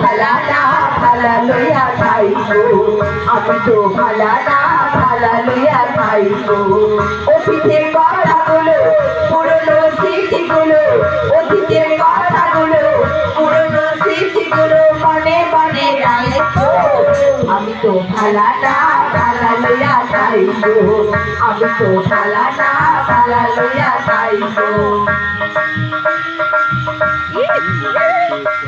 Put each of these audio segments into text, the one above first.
না ভালা লইয়া খাইবো আমি তো না ভালা লইয়া খাইবো অতীতের কথাগুলো পুরনো স্মৃতিগুলো অতীতের কথাগুলো পুরনো স্মৃতিগুলো মনে মনে রাখব আমি তো না ভালা লইয়া খাইবো আমি তো না ভালা লইয়া খাইবো শোনা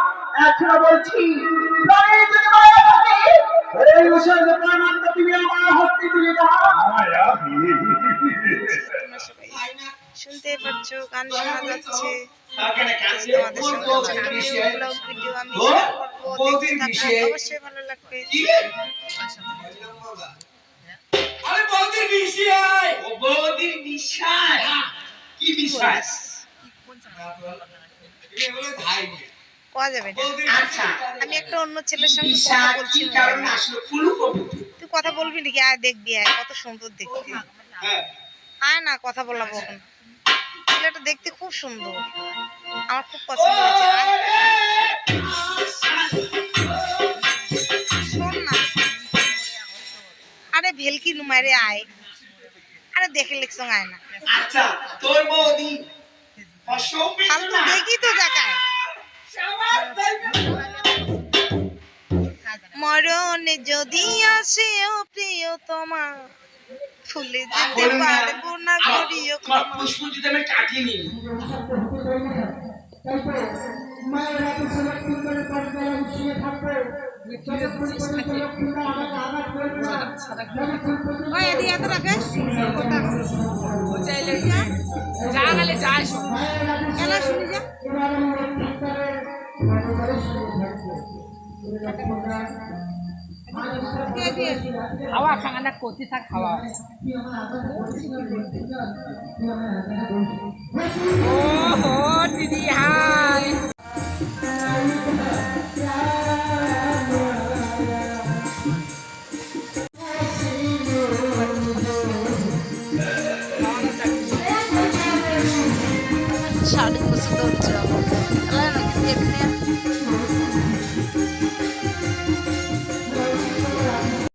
এখনও বলছি প্রাণের যদি মায়া থাকে এই বিষয়ে প্রমাণটা তুমি আমার হস্তে তুলে দাও। মায়াবী শুনতে পাচ্ছ গান শোনা যাচ্ছে। তোমাদের সঙ্গে ব্লগ ভিডিও আমি শেয়ার করব। দেখতে থাকলে অবশ্যই ভালো লাগবে। আরে বৌদির বিষয় ও বৌদির বিষয় কি বিষয় এগুলো ধাই পাওয়া যাবে না আচ্ছা আমি একটা অন্য ছেলের সঙ্গে কথা তুই কথা বলবি নাকি? আয় দেখবি আয় কত সুন্দর দেখতে। হ্যাঁ। আয় না কথা বলাবো এখন। ছেলেটা দেখতে খুব সুন্দর। আমার খুব পছন্দ হয়েছে। শোন না। আরে ভেলকি নুমারে আয়। আরে দেখে লিখছ আয় না। আচ্ছা তোর বৌদি ফালতু দেখি মরণে যদি আসে ও প্রিয়তমা ফুলে যেতে পারব না করিও তোমার পুষ্প যদি আমি কাটিয়ে নিই। এলা শুনি যা। কে দিয়ে হাওয়া খাঙানা করতে থাক হাওয়া ওহো দিদি হাই শাড়ি পছন্দ হচ্ছে আমার এলা নাকি দেখনে